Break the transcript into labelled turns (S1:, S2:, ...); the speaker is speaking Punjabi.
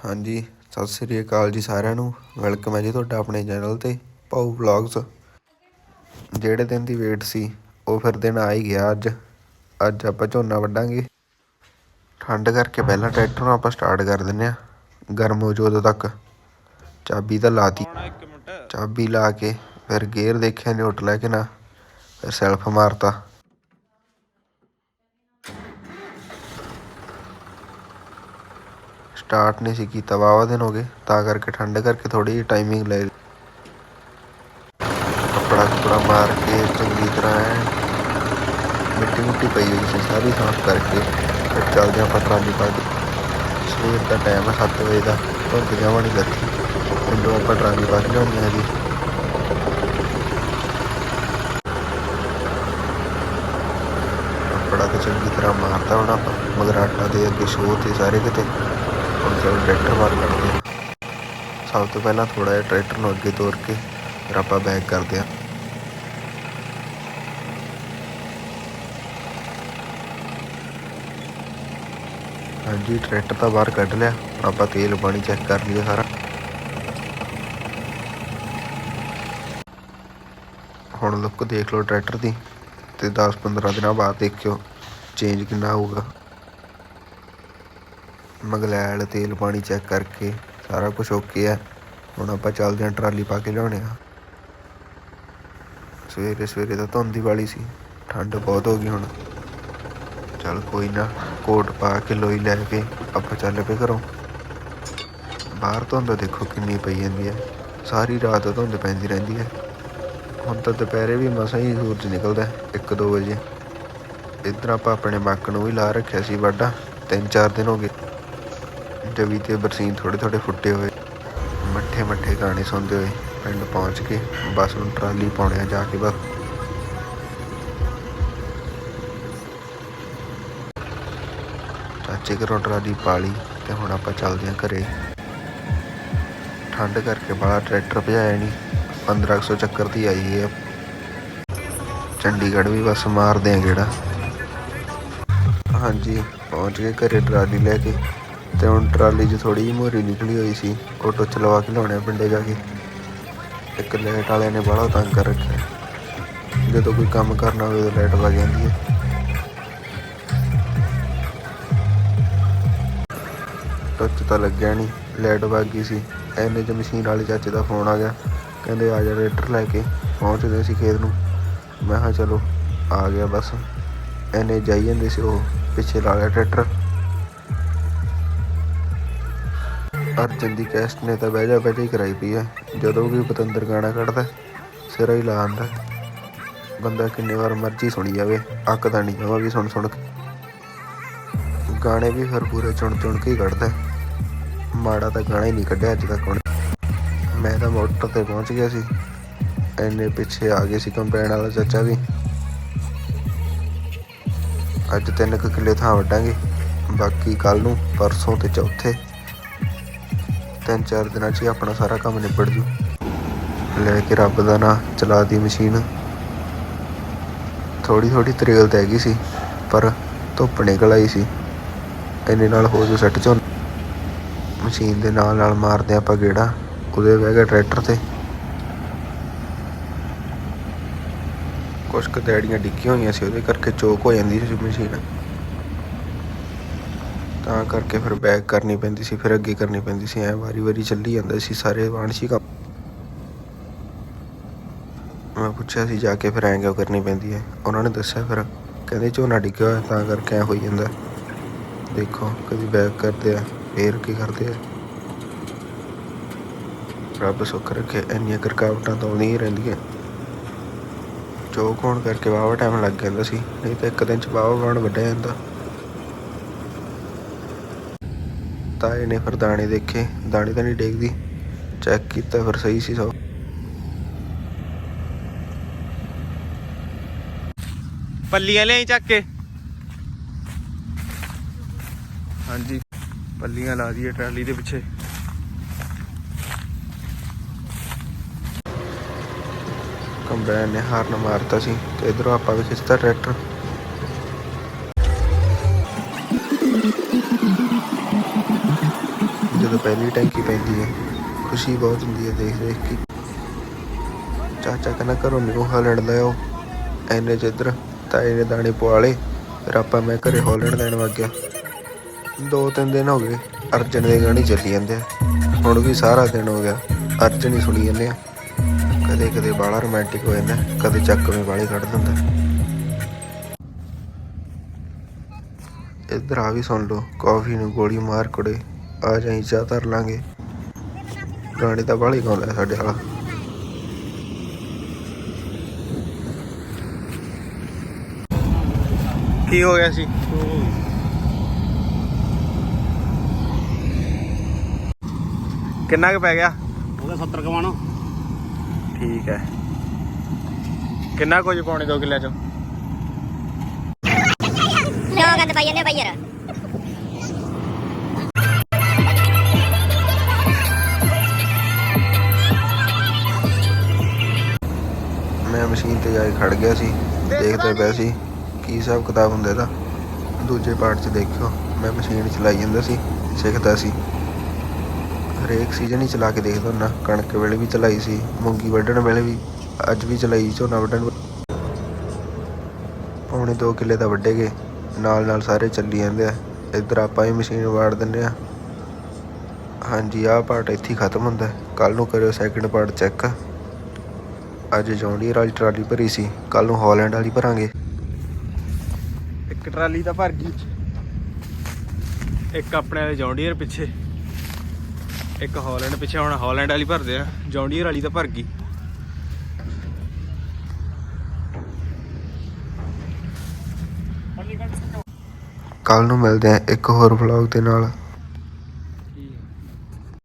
S1: ਹਾਂਜੀ ਸਤਿ ਸ੍ਰੀ ਅਕਾਲ ਜੀ ਸਾਰਿਆਂ ਨੂੰ। ਵੈਲਕਮ ਹੈ ਜੀ ਤੁਹਾਡਾ ਆਪਣੇ ਚੈਨਲ ਤੇ ਪਾਉ ਵਲੌਗਸ। ਜਿਹੜੇ ਦਿਨ ਦੀ ਵੇਟ ਸੀ ਉਹ ਫਿਰ ਦਿਨ ਆ ਹੀ ਗਿਆ ਅੱਜ। ਅੱਜ ਆਪਾਂ ਝੋਨਾ ਵੱਢਾਂਗੇ। ਠੰਡ ਕਰਕੇ ਪਹਿਲਾਂ ਟਰੈਕਟਰ ਨੂੰ ਆਪਾਂ ਸਟਾਰਟ ਕਰ ਦਿੰਨੇ ਆ ਗਰਮ ਹੋ ਉਦੋਂ ਤੱਕ। ਚਾਬੀ ਤਾਂ ਲਾਤੀ ਚਾਬੀ ਲਾ ਕੇ ਫਿਰ ਗੇਅਰ ਦੇਖਿਆ ਨਿਊਟਰਲ ਹੈ ਕਿ ਨਾ ਫਿਰ ਸੈਲਫ ਮਾਰਤਾ। ਸਟਾਰਟ ਨਹੀਂ ਸੀ ਕੀਤਾ ਵਾਵਾ ਦਿਨ ਹੋ ਗਏ। ਤਾਂ ਕਰਕੇ ਠੰਡ ਕਰਕੇ ਥੋੜੀ ਜਿਹੀ ਟਾਈਮਿੰਗ ਲੈ ਕੱਪੜਾ ਕੱਪੜਾ ਮਾਰ ਕੇ ਚੰਗੀ ਤਰ੍ਹਾਂ ਐਨ ਮਿੱਟੀ ਮੁੱਟੀ ਪਈ ਹੋਈ ਸੀ, ਸਾਰੀ ਸਾਫ਼ ਕਰਕੇ ਫਿਰ ਚੱਲਦੇ ਆਪਾਂ ਟਰਾਲੀ ਪਾ ਕੇ ਸਵੇਰ ਦਾ ਟਾਈਮ ਹੈ 7 ਵਜੇ ਦਾ ਧੁੰਦ ਜਮਾਂ ਨਹੀਂ ਲੱਥੀ। ਪਿੰਡੋਂ ਆਪਾਂ ਟਰਾਲੀ ਪਾ ਕੇ ਲਿਆਉਣੀ ਹੈ ਜੀ। ਕੱਪੜਾ ਤੇ ਚੰਗੀ ਤਰ੍ਹਾਂ ਮਾਰਤਾ ਹੁਣ ਆਪਾਂ ਮਗਰ ਆਟਾ ਦੇ ਅੱਗੇ, ਸ਼ੋਅ ਤੇ ਸਾਰੇ ਕਿਤੇ। ਹੁਣ ਚਲੋ ਟਰੈਕਟਰ ਬਾਹਰ ਕੱਢਦੇ ਹਾਂ ਸਭ ਤੋਂ ਪਹਿਲਾਂ ਥੋੜਾ ਜਿਹਾ ਟਰੈਕਟਰ ਨੂੰ ਅੱਗੇ ਤੋਰ ਕੇ ਫਿਰ ਆਪਾਂ ਬੈਕ ਕਰਦੇ ਹਾਂ। ਹਾਂਜੀ ਟਰੈਕਟਰ ਤਾਂ ਬਾਹਰ ਕੱਢ ਲਿਆ। ਹੁਣ ਆਪਾਂ ਤੇਲ ਪਾਣੀ ਚੈੱਕ ਕਰ ਲਈਏ ਸਾਰਾ। ਹੁਣ ਲੁੱਕ ਦੇਖ ਲਓ ਟਰੈਕਟਰ ਦੀ ਤੇ 10-15 ਦਿਨਾਂ ਬਾਅਦ ਦੇਖਿਓ ਚੇਂਜ ਕਿੰਨਾ ਹੋਊਗਾ। ਮਗਲੈਲ, ਤੇਲ, ਪਾਣੀ ਚੈੱਕ ਕਰਕੇ ਸਾਰਾ ਕੁਝ ਓਕੇ ਹੈ। ਹੁਣ ਆਪਾਂ ਚੱਲਦੇ ਹਾਂ ਟਰਾਲੀ ਪਾ ਕੇ ਲਿਆਉਣੇ ਆ। ਸਵੇਰੇ ਸਵੇਰੇ ਤਾਂ ਧੁੰਦ ਹੀ ਵਾਲੀ ਸੀ, ਠੰਡ ਬਹੁਤ ਹੋ ਗਈ ਹੁਣ। ਚੱਲ ਕੋਈ ਨਾ, ਕੋਟ ਪਾ ਕੇ ਲੋਈ ਲੈ ਕੇ ਆਪਾਂ ਚੱਲ ਪਏ ਘਰੋਂ। ਬਾਹਰ ਧੁੰਦ ਦੇਖੋ ਕਿੰਨੀ ਪਈ ਜਾਂਦੀ ਹੈ। ਸਾਰੀ ਰਾਤ ਧੁੰਦ ਪੈਂਦੀ ਰਹਿੰਦੀ ਹੈ। ਹੁਣ ਤਾਂ ਦੁਪਹਿਰੇ ਵੀ ਮਸਾਂ ਹੀ ਸੂਰਜ ਨਿਕਲਦਾ 1-2 ਵਜੇ। ਇੱਧਰ ਆਪਾਂ ਆਪਣੇ ਮੱਕ ਨੂੰ ਵੀ ਲਾ ਰੱਖਿਆ ਸੀ ਵਾਢਾ, ਤਿੰਨ ਚਾਰ ਦਿਨ ਹੋ ਗਏ। ਜਵੀ ਤੇ ਬਰਸੀਨ ਥੋੜੇ ਥੋੜੇ ਫੁੱਟੇ ਹੋਏ। ਮੱਠੇ ਮੱਠੇ ਗਾਣੇ ਸੁਣਦੇ ਹੋਏ ਪਿੰਡ ਪਹੁੰਚ ਕੇ ਬਸ ਨੂੰ ਟਰਾਲੀ ਪਾਉਣੇ ਜਾ ਕੇ ਬਸ। ਚਾਚੇ ਘਰੋਂ ਟਰਾਲੀ ਪਾ ਲਈ ਤੇ ਹੁਣ ਆਪਾਂ ਚੱਲਦੇ ਹਾਂ ਘਰੇ। ਠੰਡ ਕਰਕੇ ਬੜਾ ਟਰੈਕਟਰ ਭਜਾਇਆ ਨਹੀਂ 1500 ਚੱਕਰ ਦੀ ਆਈ ਹੈ ਚੰਡੀਗੜ੍ਹ ਵੀ ਬਸ ਮਾਰਦੇ ਆ ਕਿਹੜਾ ਹਾਂਜੀ, ਪਹੁੰਚ ਗਏ ਘਰੇ ਟਰਾਲੀ ਲੈ ਕੇ। ਤੇ ਹੁਣ ਟਰਾਲੀ 'ਚ ਥੋੜੀ ਜਿਹੀ ਮੋਰੀ ਨਿਕਲੀ ਹੋਈ ਸੀ। ਆਟੋ ਚਲਵਾ ਕੇ ਲਾਉਣੇ ਪਿੰਡੇ ਜਾ ਕੇ। ਇੱਕ ਲਾਈਟ ਵਾਲਿਆਂ ਨੇ ਬੜਾ ਤੰਗ ਕਰ ਰੱਖਿਆ। ਜਦੋਂ ਕੋਈ ਕੰਮ ਕਰਨਾ ਹੋਵੇ ਤਾਂ ਲਾਈਟ ਵਗ ਜਾਂਦੀ ਹੈ। ਟੱਚ ਤਾਂ ਲੱਗਿਆ ਨਹੀਂ ਲਾਈਟ ਵਗ ਗਈ ਸੀ। ਐਨੇ ਚ ਮਸ਼ੀਨ ਵਾਲੇ ਚਾਚੇ ਦਾ ਫੋਨ ਆ ਗਿਆ। ਕਹਿੰਦੇ ਆ ਜਾ ਰੇਟਰ ਲੈ ਕੇ, ਪਹੁੰਚਦੇ ਸੀ ਖੇਤ ਨੂੰ। ਮੈਂ ਕਿਹਾ ਚਲੋ, ਆ ਗਿਆ ਬਸ। ਐਨੇ ਜਾਈ ਜਾਂਦੇ ਸੀ ਉਹ, ਪਿੱਛੇ ਲਾ ਲਿਆ ਟਰੈਕਟਰ ਅਰਜਨ ਦੀ ਕੈਸਟ ਨੇ ਤਾਂ ਬਹਿ ਜਾ ਬਹਿ ਜਾ ਹੀ ਕਰਾਈ ਪਈ ਹੈ ਜਦੋਂ ਵੀ ਪਤੰਦਰ ਗਾਣਾ ਕੱਢਦਾ, ਸਿਰਾ ਹੀ ਲਾ ਆਂਦਾ। ਬੰਦਾ ਕਿੰਨੇ ਵਾਰ ਮਰਜ਼ੀ ਸੁਣੀ ਜਾਵੇ ਅੱਕਦਾ ਨਹੀਂ ਜਮਾਂ ਵੀ ਸੁਣ ਸੁਣ ਕੇ। ਗਾਣੇ ਵੀ ਫਿਰ ਪੂਰੇ ਚੁਣ ਚੁਣ ਕੇ ਹੀ ਕੱਢਦਾ। ਮਾੜਾ ਤਾਂ ਗਾਣਾ ਹੀ ਨਹੀਂ ਕੱਢਿਆ ਅੱਜ ਤੱਕ ਉਹਨੇ ਮੈਂ ਤਾਂ ਮੋਟਰ ਤੇ ਪਹੁੰਚ ਗਿਆ ਸੀ। ਐਨੇ ਪਿੱਛੇ ਆ ਗਏ ਸੀ ਕੰਪੈਨ ਵਾਲਾ ਚਾਚਾ ਵੀ। ਅੱਜ ਤਿੰਨ ਕੁ ਕਿੱਲੇ ਥਾਂ ਵੱਢਾਂਗੇ। ਬਾਕੀ ਕੱਲ ਨੂੰ, ਪਰਸੋਂ ਤੇ ਚੌਥੇ। ਤਿੰਨ ਚਾਰ ਦਿਨਾਂ 'ਚ ਹੀ ਆਪਣਾ ਸਾਰਾ ਕੰਮ ਨਿਬੜ ਜੂ। ਲੈ ਕੇ ਰੱਬ ਦਾ ਨਾਂ, ਚਲਾ ਦੀ ਮਸ਼ੀਨ। ਥੋੜੀ ਥੋੜੀ ਤਰੇਲ ਤਾਂ ਹੈਗੀ ਸੀ, ਪਰ ਧੁੱਪ ਨਿਕਲ ਆਈ ਸੀ। ਇੰਨੇ ਨਾਲ ਹੋ ਜੂ ਸੈੱਟ ਝੋਨ ਮਸ਼ੀਨ ਦੇ ਨਾਲ ਨਾਲ ਮਾਰਦੇ ਆਪਾਂ ਗੇੜਾ, ਉਹਦੇ ਬਹਿ ਗਿਆ ਟਰੈਕਟਰ ਤੇ। ਕੁਛ ਕੁ ਦੈੜੀਆਂ ਡਿੱਗੀਆਂ ਹੋਈਆਂ ਸੀ, ਉਹਦੇ ਕਰਕੇ ਚੋਕ ਹੋ ਜਾਂਦੀ ਸੀ ਮਸ਼ੀਨ। ਤਾਂ ਕਰਕੇ ਫਿਰ ਬੈਕ ਕਰਨੀ ਪੈਂਦੀ ਸੀ, ਫਿਰ ਅੱਗੇ ਕਰਨੀ ਪੈਂਦੀ ਸੀ, ਐ ਵਾਰੀ ਵਾਰੀ ਚੱਲੀ ਜਾਂਦਾ ਸੀ ਸਾਰੇ ਵਾਣਸੀ ਕੰਮ। ਮੈਂ ਪੁੱਛਿਆ ਸੀ ਜਾ ਕੇ ਫਿਰ ਐਂ ਕਿਉਂ ਕਰਨੀ ਪੈਂਦੀ ਹੈ? ਉਹਨਾਂ ਨੇ ਦੱਸਿਆ ਫਿਰ, ਕਹਿੰਦੇ ਝੋਨਾ ਡਿੱਗਿਆ ਹੋਇਆ ਤਾਂ ਕਰਕੇ ਐ ਹੋਈ ਜਾਂਦਾ। ਦੇਖੋ, ਕਦੀ ਬੈਕ ਕਰਦੇ ਆ, ਫੇਰ ਕੀ ਕਰਦੇ ਆ। ਰੱਬ ਸੁੱਖ ਰੱਖੇ, ਇੰਨੀਆਂ ਕੁ ਤਾਂ ਆਉਂਦੀਆਂ ਹੀ ਰਹਿੰਦੀਆਂ। ਚੌਕ ਹੋਣ ਕਰਕੇ ਵਾਹਵਾ ਟਾਈਮ ਲੱਗ ਜਾਂਦਾ ਸੀ, ਨਹੀਂ ਤਾਂ ਇੱਕ ਦਿਨ ਚ ਵਾਹਵਾ ਵਾਣ ਵੱਢਿਆ ਜਾਂਦਾ। ਤਾਂ ਇਹਨੇ ਫਿਰ ਦਾਣੇ ਦੇਖੇ। ਦਾਣੇ ਤਾਂ ਨਹੀਂ ਡੇਗਦੀ। ਚੈੱਕ ਕੀਤਾ ਫਿਰ ਸਹੀ ਸੀ ਸਭ।
S2: ਪੱਲੀਆਂ ਲਿਆਈ ਚੱਕ ਕੇ?
S1: ਹਾਂਜੀ। ਪੱਲੀਆਂ ਲਾ ਦਈਏ ਟਰਾਲੀ ਦੇ ਪਿੱਛੇ। ਕੰਬਾਈਨ ਨੇ ਹਾਰਨ ਮਾਰਤਾ ਸੀ। ਤੇ ਇਧਰੋਂ ਆਪਾਂ ਵੀ ਖਿੱਚਤਾ ਟਰੈਕਟਰ। ਪਹਿਲੀ ਟੈਂਕੀ ਪੈਂਦੀ ਹੈ। ਖੁਸ਼ੀ ਬਹੁਤ ਹੁੰਦੀ ਹੈ ਦੇਖ ਦੇਖ ਕੇ। ਚਾਚਾ ਕਹਿੰਦਾ ਘਰੋਂ ਨਿਊ ਹਾਲੈਂਡ ਲੈ ਐਨੇ ਚ ਤਾਏ ਨੇ ਦਾਣੇ ਪਵਾ ਫਿਰ ਆਪਾਂ ਮੈਂ ਘਰੇ ਹਾਲੈਂਡ ਲੈਣ ਵਗ ਗਿਆ। ਦੋ ਤਿੰਨ ਦਿਨ ਹੋ ਗਏ, ਅਰਜਨ ਦੇ ਗਾਣੇ ਚੱਲੀ ਜਾਂਦੇ ਆ। ਹੁਣ ਵੀ ਸਾਰਾ ਦਿਨ ਹੋ ਗਿਆ, ਅਰਜਨ ਹੀ ਸੁਣੀ ਜਾਂਦੇ ਆ। ਕਦੇ ਕਦੇ ਬਾਲਾ ਰੋਮਾਂਟਿਕ ਹੋ ਜਾਂਦਾ, ਕਦੇ ਚੱਕਵੇਂ ਵਾਲੇ ਕੱਢ ਦਿੰਦਾ। ਇੱਧਰ ਆ ਵੀ ਸੁਣ ਲਓ, ਕਾਫੀ ਨੂੰ ਗੋਲੀ ਮਾਰ ਕੁੜੇ। ਆ ਜਾਈ ਚਾਹ ਧਰ ਲਾਂਗੇ। ਗਾਣੇ ਤਾਂ ਬਾਹਲੀ ਗਾਉਂਦਾ ਸਾਡੇ ਵਾਲਾ?
S2: ਕੀ ਹੋ ਗਿਆ ਸੀ? ਕਿੰਨਾ ਕੁ ਪੈ ਗਿਆ?
S3: ਉਹਦਾ 70 ਕਮਾਣਾ
S2: ਠੀਕ ਹੈ। ਕਿੰਨਾ ਕੁਝ ਪਾਉਣੇ 2 ਕਿੱਲਿਆਂ ਚੋਂ?
S4: ਕਿਉਂ ਗੰਦ ਪਾਈ ਜਾਂਦੇ ਭਾਈ ਯਾਰ।
S1: ਤੇ ਜਾ ਕੇ ਖੜ ਗਿਆ ਸੀ, ਦੇਖਦਾ ਪਿਆ ਸੀ ਕੀ ਹਿਸਾਬ ਕਿਤਾਬ ਹੁੰਦਾ ਇਹਦਾ। ਦੂਜੇ ਪਾਰਟ 'ਚ ਦੇਖਿਓ, ਮੈਂ ਮਸ਼ੀਨ ਚਲਾਈ ਜਾਂਦਾ ਸੀ, ਸਿੱਖਦਾ ਸੀ। ਹਰੇਕ ਸੀਜ਼ਨ ਹੀ ਚਲਾ ਕੇ ਦੇਖਦਾ ਹੁੰਦਾ, ਕਣਕ ਵੇਲੇ ਵੀ ਚਲਾਈ ਸੀ, ਮੂੰਗੀ ਵੱਢਣ ਵੇਲੇ ਵੀ, ਅੱਜ ਵੀ ਚਲਾਈ, ਝੋਨਾ ਵੱਢਣ ਪੌਣੇ 2 ਕਿੱਲੇ ਦਾ ਵੱਢੇ ਗਏ, ਨਾਲ ਨਾਲ ਸਾਰੇ ਚੱਲੀ ਜਾਂਦੇ ਆ, ਇੱਧਰ ਆਪਾਂ ਹੀ ਮਸ਼ੀਨ ਵਾੜ ਦਿੰਦੇ ਆ। ਹਾਂਜੀ, ਆਹ ਪਾਰਟ ਇੱਥੇ ਖਤਮ ਹੁੰਦਾ ਕੱਲ ਨੂੰ ਕਰਿਓ ਸੈਕਿੰਡ ਪਾਰਟ ਚੈੱਕ ਅੱਜ ਜੌਂਡੀਅਰ ਵਾਲੀ ਟਰਾਲੀ ਭਰੀ ਸੀ ਕੱਲ ਨੂੰ ਹਾਲੈਂਡ ਵਾਲੀ ਭਰਾਂਗੇ।
S2: ਇੱਕ ਟਰਾਲੀ ਤਾਂ ਭਰ ਗਈ। ਇੱਕ ਆਪਣੇ ਵਾਲੇ ਜੌਂਡੀਅਰ ਪਿੱਛੇ। ਇੱਕ ਹਾਲੈਂਡ ਪਿੱਛੇ ਹੁਣ ਹਾਲੈਂਡ ਵਾਲੀ ਭਰਦੇ ਆ। ਜੌਂਡੀਅਰ ਵਾਲੀ ਤਾਂ ਭਰ ਗਈ।
S1: ਕੱਲ ਨੂੰ ਮਿਲਦੇ ਆ ਇੱਕ ਹੋਰ ਵਲੌਗ ਦੇ ਨਾਲ।